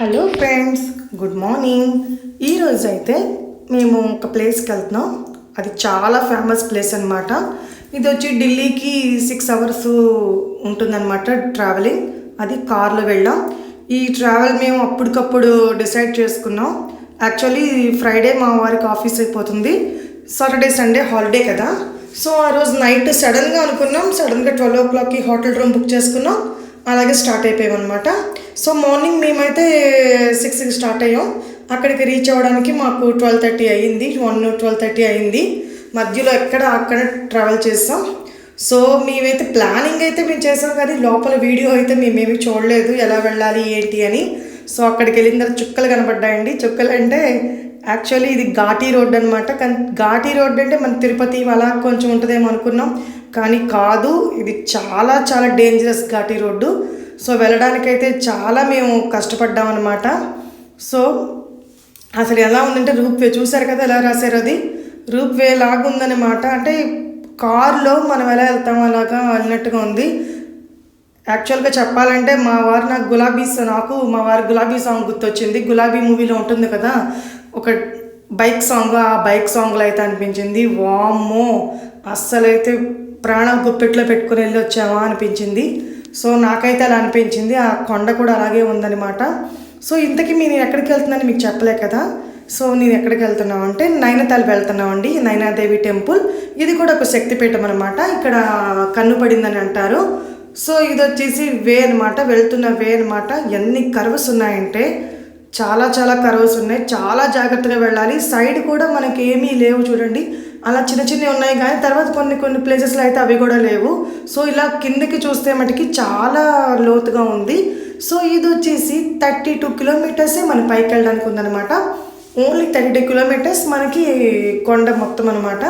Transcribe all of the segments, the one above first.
Hello friends good morning ఈరోజు అయితే మేము ఒక ప్లేస్కి వెళ్తున్నాం. అది చాలా ఫేమస్ ప్లేస్ అనమాట ఇది వచ్చి ఢిల్లీకి సిక్స్ అవర్స్ ఉంటుందన్నమాట ట్రావెలింగ్ అది కార్లో వెళ్ళాం. ఈ ట్రావెల్ మేము అప్పటికప్పుడు డిసైడ్ చేసుకున్నాం. యాక్చువల్లీ ఫ్రైడే మా వారికి ఆఫీస్ అయిపోతుంది. సాటర్డే సండే హాలిడే కదా. సో ఆ రోజు నైట్ సడన్గా అనుకున్నాం. సడన్గా ట్వెల్వ్ ఓ క్లాక్కి హోటల్ రూమ్ బుక్ చేసుకున్నాం. అలాగే స్టార్ట్ అయిపోయాం అనమాట సో మార్నింగ్ మేమైతే సిక్స్కి స్టార్ట్ అయ్యాం. అక్కడికి రీచ్ అవ్వడానికి మాకు ట్వెల్వ్ థర్టీ అయ్యింది. వన్ ట్వెల్వ్ థర్టీ అయ్యింది. మధ్యలో ఎక్కడ అక్కడ ట్రావెల్ చేస్తాం సో మేమైతే ప్లానింగ్ అయితే మేము చేసాం కానీ లోపల వీడియో అయితే మేమేమి చూడలేదు. ఎలా వెళ్ళాలి ఏంటి అని. సో అక్కడికి వెళ్ళిన తర్వాత చుక్కలు కనపడ్డాయండి చుక్కలు అంటే యాక్చువల్లీ ఇది ఘాటీ రోడ్ అనమాట కానీ ఘాటీ రోడ్ అంటే మన తిరుపతి అలా కొంచెం ఉంటుందేమో అనుకున్నాం. కానీ కాదు ఇది చాలా చాలా డేంజరస్ ఘాటీ రోడ్డు. సో వెళ్ళడానికైతే చాలా మేము కష్టపడ్డాం అనమాట సో అసలు ఎలా ఉందంటే రూప్ వే చూసారు కదా ఎలా రాశారు అది? రూప్ వే లాగా ఉందన్నమాట అంటే కారులో మనం ఎలా వెళ్తాం అలాగా అన్నట్టుగా ఉంది. యాక్చువల్గా చెప్పాలంటే మా వారు నాకు గులాబీ నాకు మా వారు గులాబీ సాంగ్ గుర్తొచ్చింది. గులాబీ మూవీలో ఉంటుంది కదా ఒక బైక్ సాంగ్ ఆ బైక్ సాంగ్లో అయితే అనిపించింది. వామ్మో! అస్సలైతే ప్రాణం గుప్పెట్లో పెట్టుకుని వెళ్ళి వచ్చామా అనిపించింది. సో నాకైతే అలా అనిపించింది. ఆ కొండ కూడా అలాగే ఉందన్నమాట. సో ఇంతకీ మీరు ఎక్కడికి వెళ్తున్నాను మీకు చెప్పలే కదా. సో నేను ఎక్కడికి వెళ్తున్నాం అంటే నైనతాల్ వెళ్తున్నాం అండి నైనాదేవి టెంపుల్. ఇది కూడా ఒక శక్తిపీఠం అనమాట ఇక్కడ కన్ను పడిందని అంటారు. సో ఇది వచ్చేసి వే అనమాట వెళ్తున్న వే అనమాట ఎన్ని కర్వ్స్ ఉన్నాయంటే చాలా చాలా కర్వ్స్ ఉన్నాయి. చాలా జాగ్రత్తగా వెళ్ళాలి. సైడ్ కూడా మనకి ఏమీ లేవు చూడండి. అలా చిన్న చిన్నవి ఉన్నాయి కానీ తర్వాత కొన్ని కొన్ని ప్లేసెస్లో అయితే అవి కూడా లేవు. సో ఇలా కిందకి చూస్తే మటుకి చాలా లోతుగా ఉంది. సో ఇది వచ్చేసి థర్టీ టూ కిలోమీటర్సే మన పైకి వెళ్ళడానికి ఉందన్నమాట. ఓన్లీ థర్టీ టూ కిలోమీటర్స్ మనకి కొండ మొత్తం అనమాట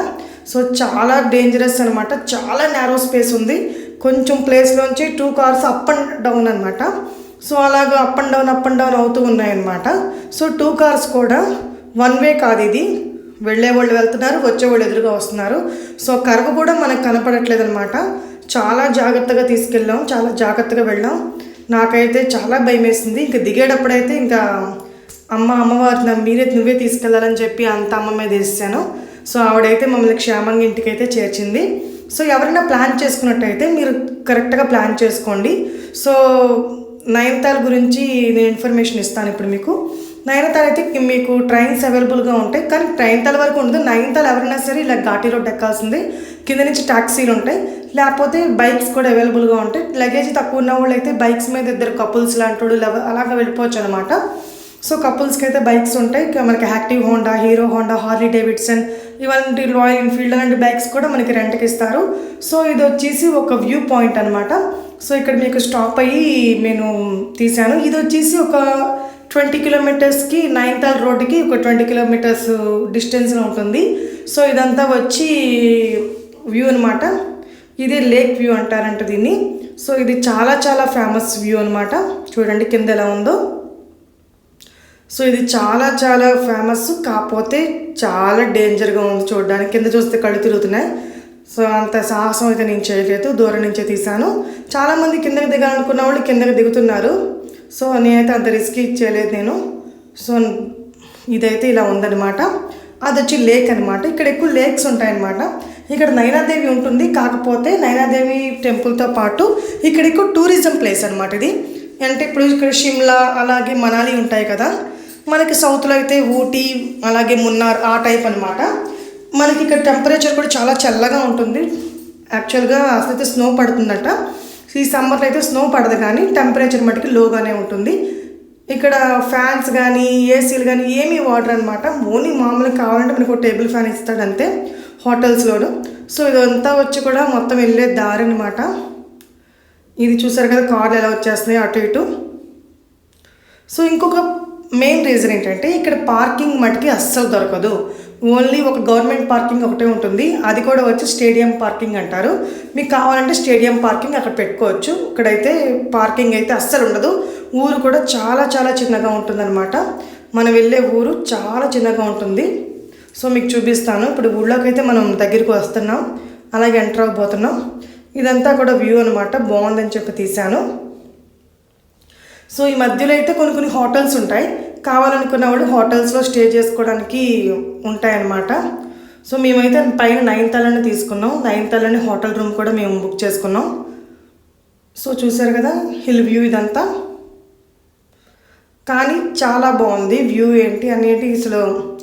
సో చాలా డేంజరస్ అనమాట చాలా నేరో స్పేస్ ఉంది. కొంచెం ప్లేస్లోంచి two cars up and down అనమాట సో అలాగ up and down up and down అవుతూ ఉన్నాయన్నమాట. సో టూ కార్స్ కూడా వన్ వే కాదు ఇది. వెళ్ళే వాళ్ళు వెళ్తున్నారు వచ్చే వాళ్ళు ఎదురుగా వస్తున్నారు. సో కర్వ్ కూడా మనకు కనపడట్లేదు అనమాట చాలా జాగ్రత్తగా తీసుకెళ్ళాం చాలా జాగ్రత్తగా వెళ్ళాం. నాకైతే చాలా భయం వేసింది ఇంకా దిగేటప్పుడైతే ఇంకా అమ్మ అమ్మవారు మీరే నువ్వే తీసుకెళ్ళాలని చెప్పి అంత అమ్మ మీద వేసాను సో ఆవిడైతే మమ్మల్ని క్షేమంగా ఇంటికైతే చేర్చింది. సో ఎవరైనా ప్లాన్ చేసుకున్నట్టయితే మీరు కరెక్ట్గా ప్లాన్ చేసుకోండి. సో నైన్తాల్ గురించి నేను ఇన్ఫర్మేషన్ ఇస్తాను ఇప్పుడు మీకు. నైన్తాల్ అయితే మీకు ట్రైన్స్ అవైలబుల్గా ఉంటాయి. కానీ ట్రైన్తాల్ వరకు ఉండదు. నైన్తాల్ ఎవరైనా సరే ఇలా ఘాటీ రోడ్ ఎక్కాల్సిందే. కింద నుంచి ట్యాక్సీలు ఉంటాయి. లేకపోతే బైక్స్ కూడా అవైలబుల్గా ఉంటాయి. లగేజ్ తక్కువ ఉన్న వాళ్ళు అయితే బైక్స్ మీద ఇద్దరు కపుల్స్ లాంటి వాళ్ళు ఇలా అలాగా వెళ్ళిపోవచ్చు అనమాట సో కపుల్స్కి అయితే బైక్స్ ఉంటాయి. మనకి active Honda Hero Honda Harley Davidson ఇలాంటి రాయల్ ఎన్ఫీల్డ్ అలాంటి బైక్స్ కూడా మనకి రెంట్కి ఇస్తారు. సో ఇది వచ్చేసి ఒక వ్యూ పాయింట్ అనమాట సో ఇక్కడ మీకు స్టాప్ అయ్యి నేను తీశాను. ఇది వచ్చేసి ఒక ట్వంటీ కిలోమీటర్స్కి నైన్తాల్ రోడ్డుకి ఒక ట్వంటీ కిలోమీటర్స్ డిస్టెన్స్లో ఉంటుంది. సో ఇదంతా వచ్చి వ్యూ అనమాట ఇది లేక్ వ్యూ అంటారంట దీన్ని. సో ఇది చాలా చాలా ఫేమస్ వ్యూ అనమాట చూడండి కింద ఎలా ఉందో. సో ఇది చాలా చాలా ఫేమస్ కాకపోతే చాలా డేంజర్గా ఉంది చూడడానికి. కింద చూస్తే కళ్ళు తిరుగుతున్నాయి. సో అంత సాహసం అయితే నేను చేయలేదు. దూరం నుంచే తీశాను. చాలామంది కిందకి దిగాలనుకున్న వాళ్ళు కిందకి దిగుతున్నారు. సో నేనైతే అంత రిస్క్ ఇచ్చేయలేదు నేను. సో ఇదైతే ఇలా ఉందన్నమాట. అది వచ్చి లేక్ అనమాట ఇక్కడ ఎక్కువ లేక్స్ ఉంటాయన్నమాట. ఇక్కడ నైనాదేవి ఉంటుంది. కాకపోతే నైనాదేవి టెంపుల్తో పాటు ఇక్కడ ఎక్కువ టూరిజం ప్లేస్ అనమాట ఇది. అంటే ఇప్పుడు ఇక్కడ షిమ్లా అలాగే మనాలి ఉంటాయి కదా. మనకి సౌత్లో అయితే ఊటీ అలాగే మున్నార్ ఆ టైప్ అనమాట మనకి ఇక్కడ టెంపరేచర్ కూడా చాలా చల్లగా ఉంటుంది. యాక్చువల్గా అసలు అయితే స్నో పడుతుందట. ఈ సమ్మర్లో అయితే స్నో పడదు కానీ టెంపరేచర్ మటుకు లోగానే ఉంటుంది. ఇక్కడ ఫ్యాన్స్ కానీ ఏసీలు కానీ ఏమీ వాటర్ అనమాట ఓన్లీ మామూలుగా కావాలంటే మనకు ఒక టేబుల్ ఫ్యాన్ ఇస్తాడంతే హోటల్స్లోను. సో ఇదంతా వచ్చి కూడా మొత్తం వెళ్ళే దారి అనమాట ఇది చూసారు కదా కార్లు ఎలా వచ్చేస్తున్నాయి అటు ఇటు. సో ఇంకొక మెయిన్ రీజన్ ఏంటంటే ఇక్కడ పార్కింగ్ మటుకి అస్సలు దొరకదు. ఓన్లీ ఒక గవర్నమెంట్ పార్కింగ్ ఒకటే ఉంటుంది. అది కూడా వచ్చి స్టేడియం పార్కింగ్ అంటారు. మీకు కావాలంటే స్టేడియం పార్కింగ్ అక్కడ పెట్టుకోవచ్చు. ఇక్కడైతే పార్కింగ్ అయితే అస్సలు ఉండదు. ఊరు కూడా చాలా చాలా చిన్నగా ఉంటుందన్నమాట. మనం వెళ్ళే ఊరు చాలా చిన్నగా ఉంటుంది. సో మీకు చూపిస్తాను. ఇప్పుడు ఊళ్ళోకైతే మనం దగ్గరికి వస్తున్నాం. అలాగే ఎంటర్ అవ్వబోతున్నాం ఇదంతా కూడా వ్యూ అనమాట బాగుందని చెప్పి తీశాను. సో ఈ మధ్యలో అయితే కొన్ని కొన్ని హోటల్స్ ఉంటాయి. కావాలనుకున్న వాళ్ళు హోటల్స్లో స్టే చేసుకోవడానికి ఉంటాయన్నమాట. సో మేమైతే పైన నైన్ తలని తీసుకున్నాం. నైన్ తలని హోటల్ రూమ్ కూడా మేము బుక్ చేసుకున్నాం. సో చూసారు కదా హిల్ వ్యూ ఇదంతా. కానీ చాలా బాగుంది వ్యూ ఏంటి అనేది అసలు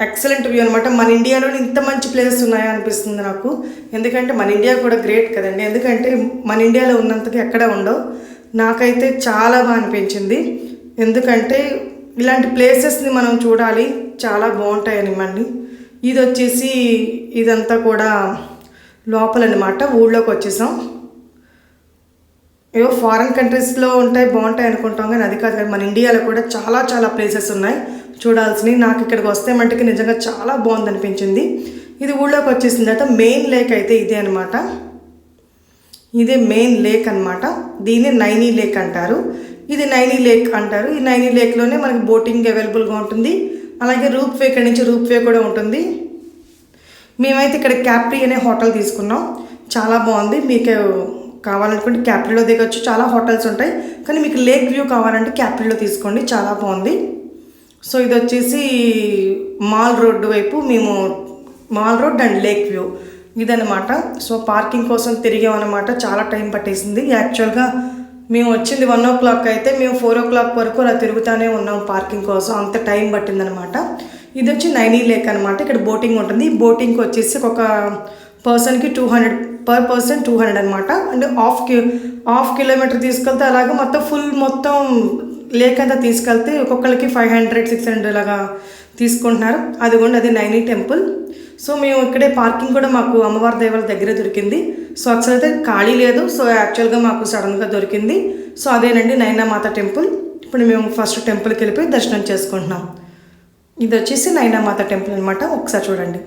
ఎక్సలెంట్ వ్యూ అనమాట మన ఇండియాలో ఇంత మంచి ప్లేసెస్ ఉన్నాయా అనిపిస్తుంది నాకు. ఎందుకంటే మన ఇండియా కూడా గ్రేట్ కదండి. ఎందుకంటే మన ఇండియాలో ఉన్నంతగా ఎక్కడ ఉండవు. నాకైతే చాలా బాగా అనిపించింది. ఎందుకంటే ఇలాంటి ప్లేసెస్ని మనం చూడాలి చాలా బాగుంటాయని మళ్ళీ. ఇది వచ్చేసి ఇదంతా కూడా లోపలనమాట ఊళ్ళోకి వచ్చేసాం. ఏవో ఫారిన్ కంట్రీస్లో ఉంటాయి బాగుంటాయి అనుకుంటాం కానీ అది కాదు కానీ మన ఇండియాలో కూడా చాలా చాలా ప్లేసెస్ ఉన్నాయి. చూడాల్సినవి. నాకు ఇక్కడికి వస్తే మటుకి నిజంగా చాలా బాగుంది అనిపించింది ఇది ఊళ్ళోకి వచ్చేసిన తర్వాత మెయిన్ లేక్ అయితే ఇదే అనమాట ఇదే మెయిన్ లేక్ అనమాట దీన్ని నైనీ లేక్ అంటారు. ఇది నైనీ లేక్ అంటారు. ఈ నైనీ లేక్లోనే మనకి బోటింగ్ అవైలబుల్గా ఉంటుంది. అలాగే రూప్ వే ఇక్కడ నుంచి రూప్ వే కూడా ఉంటుంది. మేమైతే ఇక్కడ క్యాప్రీ అనే హోటల్ తీసుకున్నాం. చాలా బాగుంది. మీకు కావాలనుకుంటే క్యాప్రీలో దిగొచ్చు. చాలా హోటల్స్ ఉంటాయి. కానీ మీకు లేక్ వ్యూ కావాలంటే క్యాప్రీలో తీసుకోండి. చాలా బాగుంది. సో ఇది వచ్చేసి మాల్ రోడ్డు వైపు మేము mall road and lake view ఇదనమాట సో పార్కింగ్ కోసం తిరిగామన్నమాట. చాలా టైం పట్టేసింది. యాక్చువల్గా మేము వచ్చింది వన్ ఓ క్లాక్ అయితే మేము ఫోర్ ఓ క్లాక్ వరకు అలా తిరుగుతూనే ఉన్నాం పార్కింగ్ కోసం. అంత టైం పట్టిందనమాట. ఇది వచ్చి నైనీ లేక్ అనమాట ఇక్కడ బోటింగ్ ఉంటుంది. బోటింగ్కి వచ్చేసి ఒక పర్సన్కి two hundred per person two hundred అనమాట అంటే హాఫ్కి హాఫ్ కిలోమీటర్ తీసుకెళ్తే అలాగే మొత్తం ఫుల్ మొత్తం లేక్ అంతా తీసుకెళ్తే ఒక్కొక్కరికి ఫైవ్ హండ్రెడ్ సిక్స్ హండ్రెడ్ అలాగా తీసుకుంటున్నారు. అదిగోండి అది నైనీ టెంపుల్ సో మేము ఇక్కడే పార్కింగ్ కూడా మాకు అమ్మవారి దేవాల దగ్గరే దొరికింది. సో అసలు అయితే ఖాళీ లేదు. సో యాక్చువల్గా మాకు సడన్గా దొరికింది. సో అదేనండి నైనామాత టెంపుల్. ఇప్పుడు మేము ఫస్ట్ టెంపుల్కి వెళ్ళిపోయి దర్శనం చేసుకుంటున్నాం. ఇది వచ్చేసి నైనామాత టెంపుల్ అనమాట ఒకసారి చూడండి.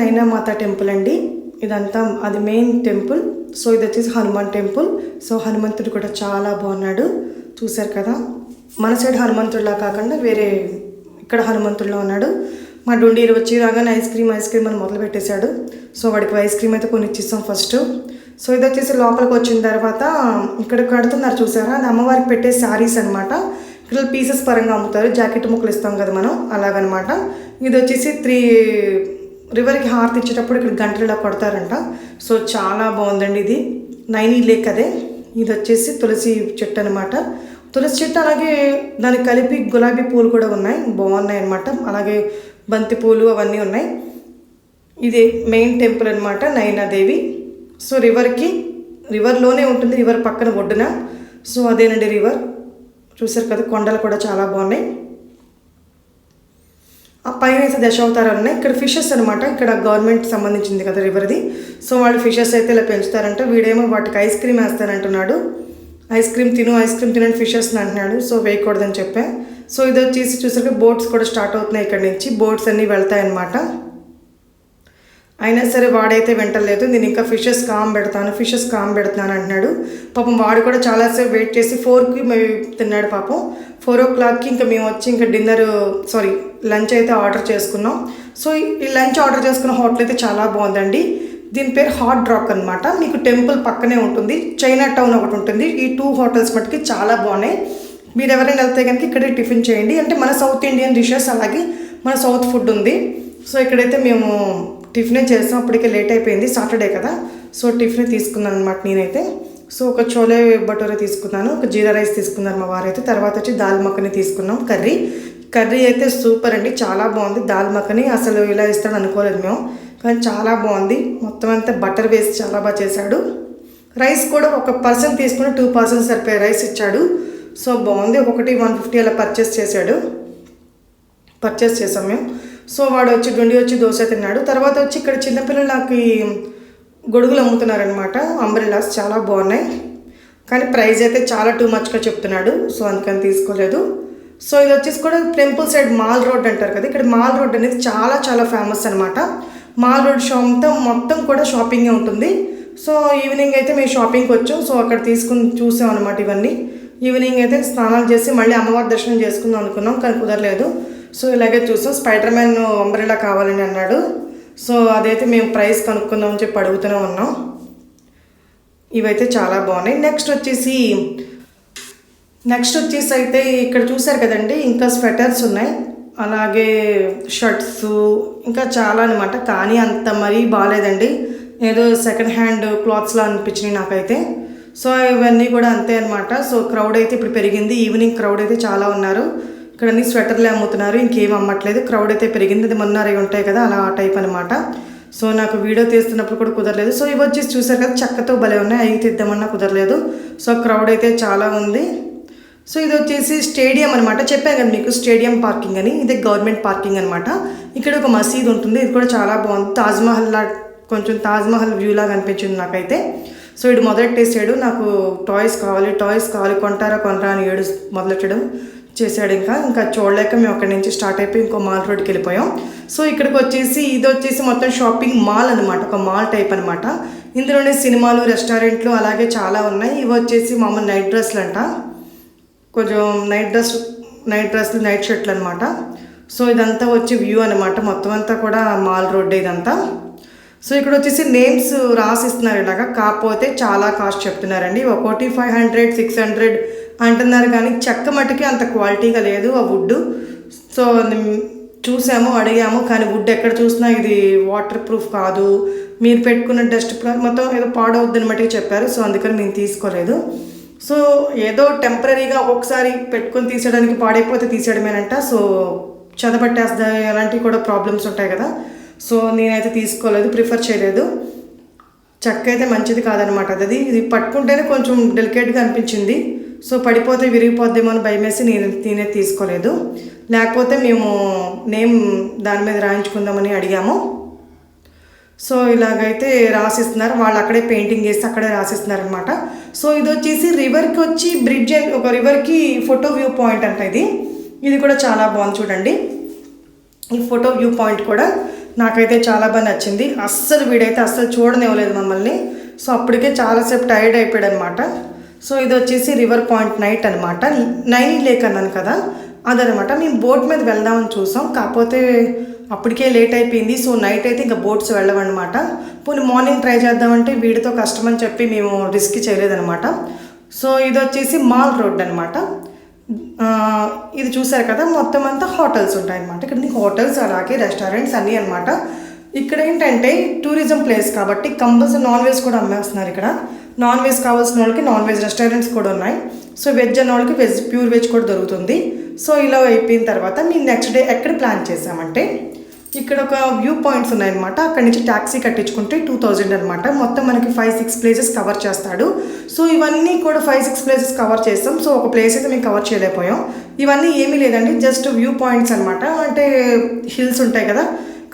నైనామాత టెంపుల్ అండి. ఇదంతా అది మెయిన్ టెంపుల్. సో ఇది వచ్చేసి హనుమాన్ టెంపుల్. సో హనుమంతుడు కూడా చాలా బాగున్నాడు. చూశారు కదా? మన సైడ్ హనుమంతుడిలా కాకుండా వేరే ఇక్కడ హనుమంతుడిలో ఉన్నాడు. మా డుండీరు వచ్చి రాగానే ఐస్ క్రీమ్ ఐస్ క్రీమ్ అని మొదలు పెట్టేశాడు. సో వాడికి ఐస్ క్రీమ్ అయితే కొన్ని ఇచ్చిస్తాం ఫస్ట్ సో ఇది వచ్చేసి లోపలికి వచ్చిన తర్వాత ఇక్కడ కడుతున్నారు చూసారా? అది అమ్మవారికి పెట్టే శారీస్ అనమాట ఇక్కడ పీసెస్ పరంగా అమ్ముతారు. జాకెట్ ముక్కలు ఇస్తాం కదా మనం. అలాగనమాట. ఇది వచ్చేసి త్రీ రివర్కి హారతి ఇచ్చేటప్పుడు ఇక్కడ గంటలు ఇలా కొడతారంట. సో చాలా బాగుందండి ఇది. నైనీ లేక్ అదే. ఇది వచ్చేసి తులసి చెట్టు అనమాట తులసి చెట్టు అలాగే దానికి కలిపి గులాబీ పూలు కూడా ఉన్నాయి. బాగున్నాయి అనమాట అలాగే బంతి పూలు అవన్నీ ఉన్నాయి. ఇది మెయిన్ టెంపుల్ అనమాట నైనాదేవి. సో రివర్కి రివర్లోనే ఉంటుంది రివర్ పక్కన ఒడ్డున. సో అదేనండి రివర్. చూసారు కదా కొండలు కూడా చాలా బాగున్నాయి. ఆ పైన అయితే దశావతారాలు ఉన్నాయి. ఇక్కడ ఫిషెస్ అనమాట ఇక్కడ గవర్నమెంట్ సంబంధించింది కదా రివర్ది సో వాళ్ళు ఫిషెస్ అయితే ఇలా పెంచుతారంట. వీడేమో వాటికి ఐస్ క్రీమ్ వేస్తానంటున్నాడు. ఐస్ క్రీమ్ తిను ఐస్ క్రీమ్ తినని ఫిషెస్ని అంటున్నాడు. సో వేయకూడదని చెప్పా. సో ఇది వచ్చేసి చూసరికి బోట్స్ కూడా స్టార్ట్ అవుతున్నాయి ఇక్కడ నుంచి. బోట్స్ అన్నీ వెళ్తాయన్నమాట అయినా సరే వాడైతే వెంటలేదు. నేను ఇంకా ఫిషెస్ కామ్ పెడతాను ఫిషెస్ కామ్ పెడతాను అంటున్నాడు. పాపం వాడు కూడా చాలాసేపు వెయిట్ చేసి ఫోర్కి తిన్నాడు పాపం. ఫోర్ ఓ క్లాక్కి ఇంకా మేము వచ్చి ఇంకా డిన్నర్ సారీ లంచ్ అయితే ఆర్డర్ చేసుకున్నాం. సో ఈ లంచ్ ఆర్డర్ చేసుకున్న హోటల్ అయితే చాలా బాగుందండి. దీని పేరు హాట్ డ్రాక్ అనమాట మీకు టెంపుల్ పక్కనే ఉంటుంది. చైనా టౌన్ ఒకటి ఉంటుంది. ఈ టూ హోటల్స్ మటుకి చాలా బాగున్నాయి. మీరు ఎవరైనా వెళ్తే కనుక ఇక్కడే టిఫిన్ చేయండి. అంటే మన సౌత్ ఇండియన్ డిషెస్ అలాగే మన సౌత్ ఫుడ్ ఉంది. సో ఇక్కడైతే మేము టిఫినే చేస్తాం అప్పటికే లేట్ అయిపోయింది. సాటర్డే కదా. సో టిఫిన్ తీసుకున్నాను అనమాట నేనైతే. సో ఒక చోలే బటోరా తీసుకున్నాను ఒక జీరా రైస్ తీసుకున్నారు మా వారైతే. తర్వాత వచ్చి దాల్ మక్కని తీసుకున్నాం కర్రీ. కర్రీ అయితే సూపర్ అండి చాలా బాగుంది. దాల్ మక్కని అసలు ఇలా ఇస్తాడు అనుకోలేదు మేము కానీ చాలా బాగుంది. మొత్తం అంతా బటర్ వేసి చాలా బాగా చేశాడు. రైస్ కూడా ఒక పర్సన్ తీసుకుని టూ పర్సన్స్ సరిపోయే రైస్ ఇచ్చాడు. సో బాగుంది ఒకటి వన్ ఫిఫ్టీ అలా పర్చేస్ చేశాడు. పర్చేస్ చేసాం మేము. సో వాడు వచ్చి గుండి వచ్చి దోశ తిన్నాడు. తర్వాత వచ్చి ఇక్కడ చిన్నపిల్లలు నాకు గొడుగులు అమ్ముతున్నారనమాట అంబ్రెలాస్ చాలా బాగున్నాయి. కానీ ప్రైస్ అయితే చాలా టూ మచ్గా చెప్తున్నాడు. సో అందుకని తీసుకోలేదు. సో ఇది వచ్చేసి కూడా టెంపుల్ సైడ్ మాల్ రోడ్ అంటారు కదా ఇక్కడ మాల్ రోడ్ అనేది చాలా చాలా ఫేమస్ అనమాట మాల్ రోడ్ షాప్ అంతా మొత్తం కూడా షాపింగే ఉంటుంది. సో ఈవినింగ్ అయితే మేము షాపింగ్కి వచ్చాం. సో అక్కడ తీసుకుని చూసాం అనమాట ఇవన్నీ. ఈవినింగ్ అయితే స్నానాలు చేసి మళ్ళీ అమ్మవారి దర్శనం చేసుకుందాం అనుకున్నాం కానీ కుదరలేదు. సో ఇలాగే చూసాం. స్పైడర్ మ్యాన్ అంబ్రెలా కావాలని అన్నాడు. సో అదైతే మేము ప్రైస్ కనుక్కుందాం అని చెప్పి అడుగుతూనే ఉన్నాం. ఇవైతే చాలా బాగున్నాయి. నెక్స్ట్ వచ్చేసి నెక్స్ట్ వచ్చేసి అయితే ఇక్కడ చూసారు కదండి ఇంకా స్వెటర్స్ ఉన్నాయి. అలాగే షర్ట్స్ ఇంకా చాలా అనమాట కానీ అంత మరీ బాగాలేదండి. ఏదో సెకండ్ హ్యాండ్ క్లాత్స్లా అనిపించినాయి నాకైతే. సో ఇవన్నీ కూడా అంతే అనమాట సో క్రౌడ్ అయితే ఇప్పుడు పెరిగింది. ఈవినింగ్ క్రౌడ్ అయితే చాలా ఉన్నారు. ఇక్కడ అన్ని స్వెటర్లే అమ్ముతున్నారు ఇంకేం అమ్మట్లేదు. క్రౌడ్ అయితే పెరిగింది అది మొన్నరే ఉంటాయి కదా అలా ఆ టైప్ అనమాట సో నాకు వీడియో తీస్తున్నప్పుడు కూడా కుదరలేదు. సో ఇవి వచ్చేసి చూసారు కదా చక్కతో భలే ఉన్నాయి. అవి తీద్దామన్నా కుదరలేదు. సో క్రౌడ్ అయితే చాలా ఉంది. సో ఇది వచ్చేసి స్టేడియం అనమాట చెప్పాను కదా మీకు స్టేడియం పార్కింగ్ అని. ఇది గవర్నమెంట్ పార్కింగ్ అనమాట ఇక్కడ ఒక మసీద్ ఉంటుంది. ఇది కూడా చాలా బాగుంది. తాజ్మహల్ లా కొంచెం తాజ్మహల్ వ్యూ లాగా అనిపించింది నాకైతే. సో ఇడు మొదలెట్టేసాడు. నాకు టాయ్స్ కావాలి టాయ్స్ కావాలి. కొంటారా కొనరా అని ఏడు మొదలెట్టడం. చేశాడు ఇంకా. ఇంకా చూడలేక మేము అక్కడి నుంచి స్టార్ట్ అయిపోయి ఇంకో మాల్ రోడ్కి వెళ్ళిపోయాం. సో ఇక్కడికి వచ్చేసి ఇది వచ్చేసి మొత్తం షాపింగ్ మాల్ అనమాట ఒక మాల్ టైప్ అనమాట ఇందులోనే సినిమాలు రెస్టారెంట్లు అలాగే చాలా ఉన్నాయి. ఇవి వచ్చేసి మామూలు నైట్ డ్రెస్లు అంట. కొంచెం నైట్ డ్రెస్ నైట్ డ్రెస్లు నైట్ షర్ట్లు అనమాట సో ఇదంతా వచ్చి వ్యూ అనమాట మొత్తం అంతా కూడా మాల్ రోడ్ ఇదంతా. సో ఇక్కడ వచ్చేసి నేమ్స్ రాసిస్తున్నారు ఇలాగా. కాకపోతే చాలా కాస్ట్ చెప్తున్నారండి. ఒకటి ఫైవ్ హండ్రెడ్ సిక్స్ హండ్రెడ్ అంటున్నారు కానీ చెక్క మట్టుకి అంత క్వాలిటీగా లేదు ఆ వుడ్ సో చూసాము అడిగాము కానీ వుడ్ ఎక్కడ చూసినా ఇది వాటర్ ప్రూఫ్ కాదు. మీరు పెట్టుకున్న డస్ట్ మొత్తం ఏదో పాడవద్దని మట్టుకు చెప్పారు. సో అందుకని మేము తీసుకోలేదు. సో ఏదో టెంపరీగా ఒక్కొక్కసారి పెట్టుకొని తీసేయడానికి పాడైపోతే తీసేయడమేనంట. సో చదపట్టేస్తా అలాంటివి కూడా ప్రాబ్లమ్స్ ఉంటాయి కదా. సో నేనైతే తీసుకోలేదు ప్రిఫర్ చేయలేదు. చెక్క అయితే మంచిది కాదనమాట. అది ఇది పట్టుకుంటేనే కొంచెం డెలికేట్గా అనిపించింది. సో పడిపోతే విరిగిపోద్దేమో అని భయమేసి నేను నేనే తీసుకోలేదు. లేకపోతే మేము నేమ్ దాని మీద రాయించుకుందామని అడిగాము. సో ఇలాగైతే రాసిస్తున్నారు. వాళ్ళు అక్కడే పెయింటింగ్ చేసి అక్కడే రాసిస్తున్నారు అనమాట సో ఇది వచ్చేసి రివర్కి వచ్చి బ్రిడ్జ్ ఒక రివర్కి ఫోటో వ్యూ పాయింట్ అంట ఇది. ఇది కూడా చాలా బాగుంది చూడండి. ఈ ఫోటో వ్యూ పాయింట్ కూడా నాకైతే చాలా బాగా నచ్చింది. అస్సలు వీడైతే అస్సలు చూడనివ్వలేదు మమ్మల్ని. సో అప్పటికే చాలాసేపు టైర్డ్ అయిపోయాడు అనమాట సో ఇది వచ్చేసి రివర్ పాయింట్ నైట్ అనమాట. నైన్ లేక్ అన్నాను కదా అదనమాట. మేము బోట్ మీద వెళ్దామని చూసాం. కాకపోతే అప్పటికే లేట్ అయిపోయింది. సో నైట్ అయితే ఇంకా బోట్స్ వెళ్ళవన్నమాట. పోనీ మార్నింగ్ ట్రై చేద్దామంటే వీడితో కష్టం అని చెప్పి మేము రిస్క్ చేయలేదనమాట. సో ఇది వచ్చేసి మాల్ రోడ్ అనమాట. ఇది చూసారు కదా మొత్తం అంతా హోటల్స్ ఉంటాయి అనమాట ఇక్కడ హోటల్స్ అలాగే రెస్టారెంట్స్ అన్నీ అనమాట ఇక్కడ ఏంటంటే టూరిజం ప్లేస్ కాబట్టి కంపల్సరీ నాన్ వెజ్ కూడా అమ్మేస్తున్నారు ఇక్కడ. నాన్ వెజ్ కావాల్సిన వాళ్ళకి నాన్ వెజ్ రెస్టారెంట్స్ కూడా ఉన్నాయి. సో వెజ్ అన్న వాళ్ళకి వెజ్ ప్యూర్ వెజ్ కూడా దొరుకుతుంది. సో ఇలా అయిపోయిన తర్వాత మేము నెక్స్ట్ డే ఎక్కడ ప్లాన్ చేసామంటే ఇక్కడ ఒక వ్యూ పాయింట్స్ ఉన్నాయన్నమాట. అక్కడి నుంచి ట్యాక్సీ కట్టించుకుంటే టూ థౌజండ్ అనమాట మొత్తం మనకి ఫైవ్ సిక్స్ ప్లేసెస్ కవర్ చేస్తాడు. సో ఇవన్నీ కూడా ఫైవ్ సిక్స్ ప్లేసెస్ కవర్ చేస్తాం. సో ఒక ప్లేస్ అయితే మేము కవర్ చేయలేకపోయాం. ఇవన్నీ ఏమీ లేదండి. జస్ట్ వ్యూ పాయింట్స్ అనమాట అంటే హిల్స్ ఉంటాయి కదా.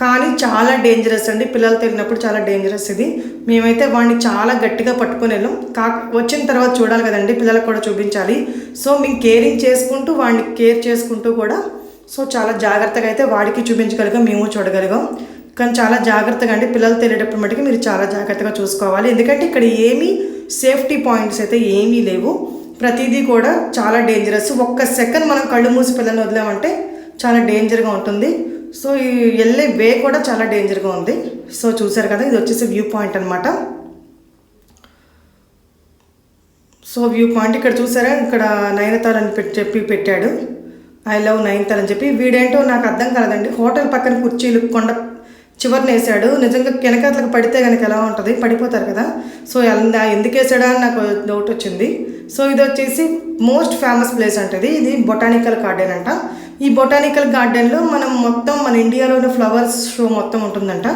కానీ చాలా డేంజరస్ అండి. పిల్లలు తిరిగినప్పుడు చాలా డేంజరస్ ఇది. మేమైతే వాడిని చాలా గట్టిగా పట్టుకొని వెళ్ళాం. కా వచ్చిన తర్వాత చూడాలి కదండి. పిల్లలకు కూడా చూపించాలి. సో మేము కేరింగ్ చేసుకుంటూ వాడిని కేర్ చేసుకుంటూ కూడా సో చాలా జాగ్రత్తగా అయితే వాడికి చూపించగలిగాం మేము చూడగలిగాం. కానీ చాలా జాగ్రత్తగా అంటే పిల్లలు తెలియటప్పుడు మటుకు మీరు చాలా జాగ్రత్తగా చూసుకోవాలి. ఎందుకంటే ఇక్కడ ఏమీ సేఫ్టీ పాయింట్స్ అయితే ఏమీ లేవు. ప్రతిదీ కూడా చాలా డేంజరస్ ఒక్క సెకండ్ మనం కళ్ళు మూసి పిల్లల్ని వదిలామంటే చాలా డేంజర్గా ఉంటుంది. సో ఈ వెళ్ళే వే కూడా చాలా డేంజర్గా ఉంది. సో చూసారు కదా ఇది వచ్చేసి వ్యూ పాయింట్ అనమాట సో వ్యూ పాయింట్ ఇక్కడ చూసారా? ఇక్కడ నయనతార అని పెట్టి చెప్పి పెట్టాడు. ఐ లవ్ నయనతార అని చెప్పి వీడేంటో నాకు అర్థం కాలేదండి. హోటల్ పక్కన కుర్చీలు కొండ చివరిని వేసాడు నిజంగా వెనకాతలకు పడితే కనుక ఎలా ఉంటుంది? పడిపోతారు కదా. సో ఎందుకు వేసాడా అని నాకు డౌట్ వచ్చింది. సో ఇది వచ్చేసి మోస్ట్ ఫేమస్ ప్లేస్ అంటది ఇది. బొటానికల్ గార్డెన్ అంట. ఈ బొటానికల్ గార్డెన్లో మనం మొత్తం మన ఇండియాలోని ఫ్లవర్స్ షో మొత్తం ఉంటుందంట.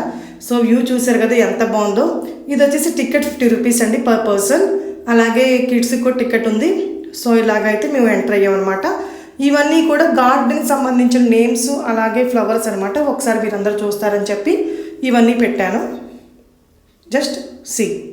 సో వ్యూ చూసారు కదా ఎంత బాగుందో. ఇది వచ్చేసి టికెట్ ఫిఫ్టీ రూపీస్ అండి పర్ పర్సన్ అలాగే కిడ్స్కి కూడా టికెట్ ఉంది. సో ఇలాగైతే మేము ఎంటర్ అయ్యామన్నమాట. ఇవన్నీ కూడా గార్డెన్కి సంబంధించిన నేమ్స్ అలాగే ఫ్లవర్స్ అనమాట ఒకసారి మీరందరూ చూస్తారని చెప్పి ఇవన్నీ పెట్టాను. Just see.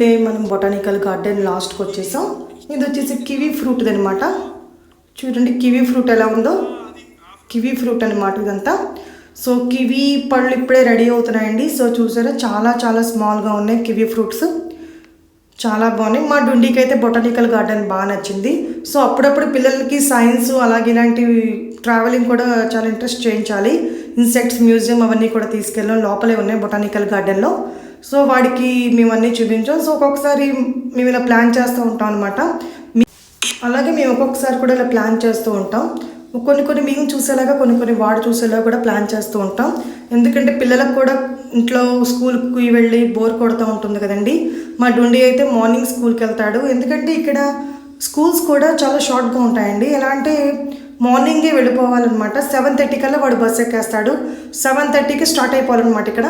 అయితే మనం బొటానికల్ గార్డెన్ లాస్ట్కి వచ్చేసాం. ఇది వచ్చేసి కివీ ఫ్రూట్ అనమాట చూడండి కివీ ఫ్రూట్ ఎలా ఉందో. కివీ ఫ్రూట్ అనమాట ఇదంతా. సో కివీ పళ్ళు ఇప్పుడే రెడీ అవుతున్నాయండి. సో చూసారా చాలా చాలా స్మాల్గా ఉన్నాయి కివీ ఫ్రూట్స్ చాలా బాగున్నాయి. మా డుండికి అయితే బొటానికల్ గార్డెన్ బాగా నచ్చింది. సో అప్పుడప్పుడు పిల్లలకి సైన్స్ అలాగే ఇలాంటివి ట్రావెలింగ్ కూడా చాలా ఇంట్రెస్ట్ చేయించాలి. ఇన్సెక్ట్స్ మ్యూజియం అవన్నీ కూడా తీసుకెళ్ళాం లోపలే ఉన్నాయి బొటానికల్ గార్డెన్లో సో వాడికి మేము అన్నీ చూపించాం. సో ఒక్కొక్కసారి మేము ఇలా ప్లాన్ చేస్తూ ఉంటాం అనమాట అలాగే మేము ఒక్కొక్కసారి కూడా ఇలా ప్లాన్ చేస్తూ ఉంటాం. కొన్ని కొన్ని మేము చూసేలాగా కొన్ని కొన్ని వాడు చూసేలాగా కూడా ప్లాన్ చేస్తూ ఉంటాం. ఎందుకంటే పిల్లలకు కూడా ఇంట్లో స్కూల్కి వెళ్ళి బోర్ కొడుతూ ఉంటుంది కదండి. మా డుండి అయితే మార్నింగ్ స్కూల్కి వెళ్తాడు. ఎందుకంటే ఇక్కడ స్కూల్స్ కూడా చాలా షార్ట్గా ఉంటాయండి. ఎలా అంటే మార్నింగే వెళ్ళిపోవాలన్నమాట. సెవెన్ థర్టీ కల్లా వాడు బస్ ఎక్కేస్తాడు. సెవెన్ థర్టీకి స్టార్ట్ అయిపోవాలన్నమాట ఇక్కడ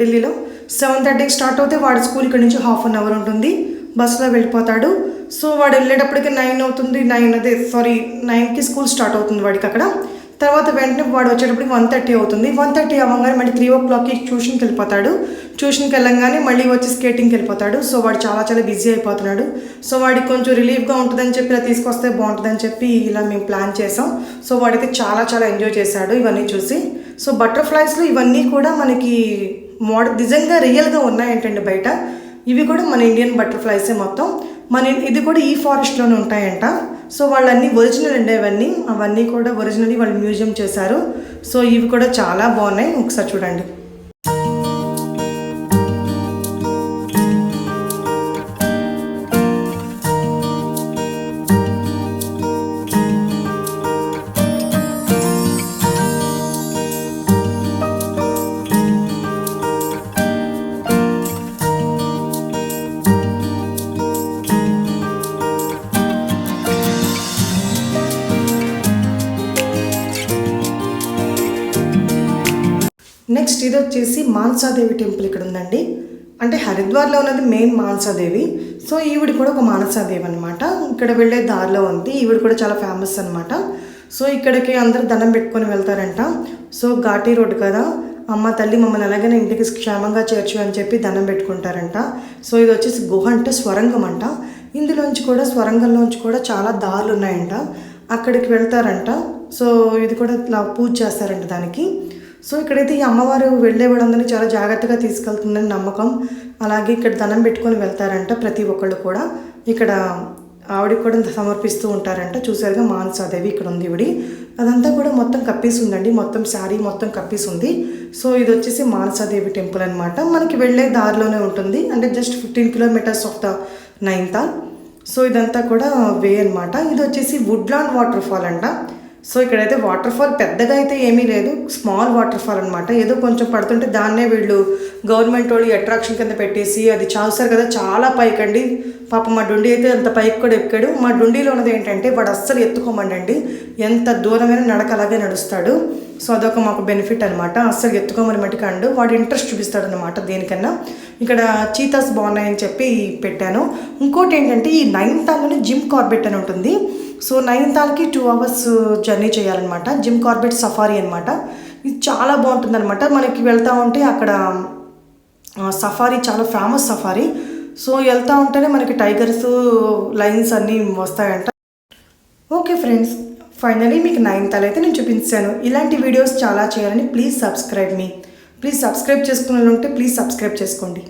ఢిల్లీలో. సెవెన్ థర్టీకి స్టార్ట్ అవుతే వాడి స్కూల్ ఇక్కడ నుంచి హాఫ్ అన్ అవర్ ఉంటుంది. బస్సులో వెళ్ళిపోతాడు. సో వాడు వెళ్ళేటప్పటికి నైన్ అవుతుంది నైన్ అదే సారీ నైన్కి స్కూల్ స్టార్ట్ అవుతుంది వాడికి అక్కడ. తర్వాత వెంటనే వాడు వచ్చేటప్పటికి వన్ థర్టీ అవుతుంది. వన్ థర్టీ అవ్వగానే మళ్ళీ త్రీ ఓ క్లాక్కి ట్యూషన్కి వెళ్ళిపోతాడు. ట్యూషన్కి వెళ్ళంగానే మళ్ళీ వచ్చి స్కేటింగ్కి వెళ్ళిపోతాడు. సో వాడు చాలా చాలా బిజీ అయిపోతున్నాడు. సో వాడికి కొంచెం రిలీఫ్గా ఉంటుందని చెప్పి ఇలా తీసుకొస్తే బాగుంటుందని చెప్పి ఇలా మేము ప్లాన్ చేసాం. సో వాడికి చాలా చాలా ఎంజాయ్ చేశాడు ఇవన్నీ చూసి. సో బటర్ఫ్లైస్లో ఇవన్నీ కూడా మనకి మోడల్ నిజంగా రియల్గా ఉన్నాయంటండి బయట? ఇవి కూడా మన ఇండియన్ బటర్ఫ్లైసే మొత్తం. మన ఇది కూడా ఈ ఫారెస్ట్లోనే ఉంటాయంట. సో వాళ్ళన్నీ ఒరిజినల్ అండి అవన్నీ. అవన్నీ కూడా ఒరిజినల్ వాళ్ళు మ్యూజియం చేశారు. సో ఇవి కూడా చాలా బాగున్నాయి. ఒకసారి చూడండి. ఇది వచ్చేసి మానసాదేవి టెంపుల్ ఇక్కడ ఉందండి. అంటే హరిద్వార్లో ఉన్నది మెయిన్ మానసాదేవి. సో ఈవిడ కూడా ఒక మానసాదేవి అనమాట ఇక్కడ వెళ్ళే దారిలో ఉంది. ఈవిడ కూడా చాలా ఫేమస్ అనమాట సో ఇక్కడికి అందరూ దండం పెట్టుకొని వెళ్తారంట. సో ఘాటీ రోడ్డు కదా. అమ్మ తల్లి మమ్మల్ని ఎలాగైనా ఇంటికి క్షేమంగా చేర్చు అని చెప్పి దండం పెట్టుకుంటారంట. సో ఇది వచ్చేసి గుహ అంటే స్వరంగం అంట. ఇందులోంచి కూడా స్వరంగంలోంచి కూడా చాలా దారులు ఉన్నాయంట. అక్కడికి వెళ్తారంట. సో ఇది కూడా పూజ చేస్తారంట దానికి. సో ఇక్కడైతే ఈ అమ్మవారు వెళ్ళే వాళ్ళందరినీ చాలా జాగ్రత్తగా తీసుకెళ్తుందని నమ్మకం. అలాగే ఇక్కడ ధనం పెట్టుకొని వెళ్తారంట ప్రతి ఒక్కళ్ళు కూడా. ఇక్కడ ఆవిడకి కూడా సమర్పిస్తూ ఉంటారంట. చూసారుగా మానసాదేవి ఇక్కడ ఉంది ఇవిడి అదంతా కూడా మొత్తం కప్పేసి ఉందండి. మొత్తం శారీ మొత్తం కప్పేసి ఉంది. సో ఇది వచ్చేసి మానసాదేవి టెంపుల్ అనమాట మనకి వెళ్ళే దారిలోనే ఉంటుంది. అంటే just fifteen kilometres of the Nainital. So ఇదంతా కూడా వే అనమాట ఇది వచ్చేసి వుడ్లాండ్ వాటర్ ఫాల్ అంట. సో ఇక్కడైతే వాటర్ ఫాల్ పెద్దగా అయితే ఏమీ లేదు స్మాల్ వాటర్ ఫాల్ అనమాట ఏదో కొంచెం పడుతుంటే దాన్నే వీళ్ళు గవర్నమెంట్ వాళ్ళు అట్రాక్షన్ కింద పెట్టేసి అది చూస్తారు కదా చాలా పైకండి. పాప మా డుండి అయితే అంత పైకి కూడా ఎక్కాడు. మా డుండిలో ఉన్నది ఏంటంటే వాడు అస్సలు ఎత్తుకోమండండి. ఎంత దూరమైన నడక అలాగే నడుస్తాడు. సో అదొక మాకు బెనిఫిట్ అనమాట అస్సలు ఎత్తుకోమని మటుకు అండు వాడు ఇంట్రెస్ట్ చూపిస్తాడు అనమాట దేనికన్నా. ఇక్కడ చీతాస్ బాగున్నాయని చెప్పి పెట్టాను. ఇంకోటి ఏంటంటే ఈ నైన్త్ తాల్లోనే జిమ్ కార్బెట్ అని ఉంటుంది. సో నైన్తాల్కి టూ అవర్స్ జర్నీ చేయాలన్నమాట. జిమ్ కార్బెట్ సఫారీ అనమాట ఇది చాలా బాగుంటుంది అనమాట మనకి వెళ్తూ ఉంటే అక్కడ సఫారీ చాలా ఫేమస్ సఫారీ. సో వెళ్తూ ఉంటేనే మనకి టైగర్స్ లైన్స్ అన్నీ వస్తాయంట. ఓకే ఫ్రెండ్స్ ఫైనలీ మీకు నైన్ అయితే నేను చూపించాను. ఇలాంటి వీడియోస్ చాలా చేయాలని ప్లీజ్ సబ్స్క్రైబ్ మీ. ప్లీజ్ సబ్స్క్రైబ్ చేసుకున్న ఉంటే ప్లీజ్ సబ్స్క్రైబ్ చేసుకోండి.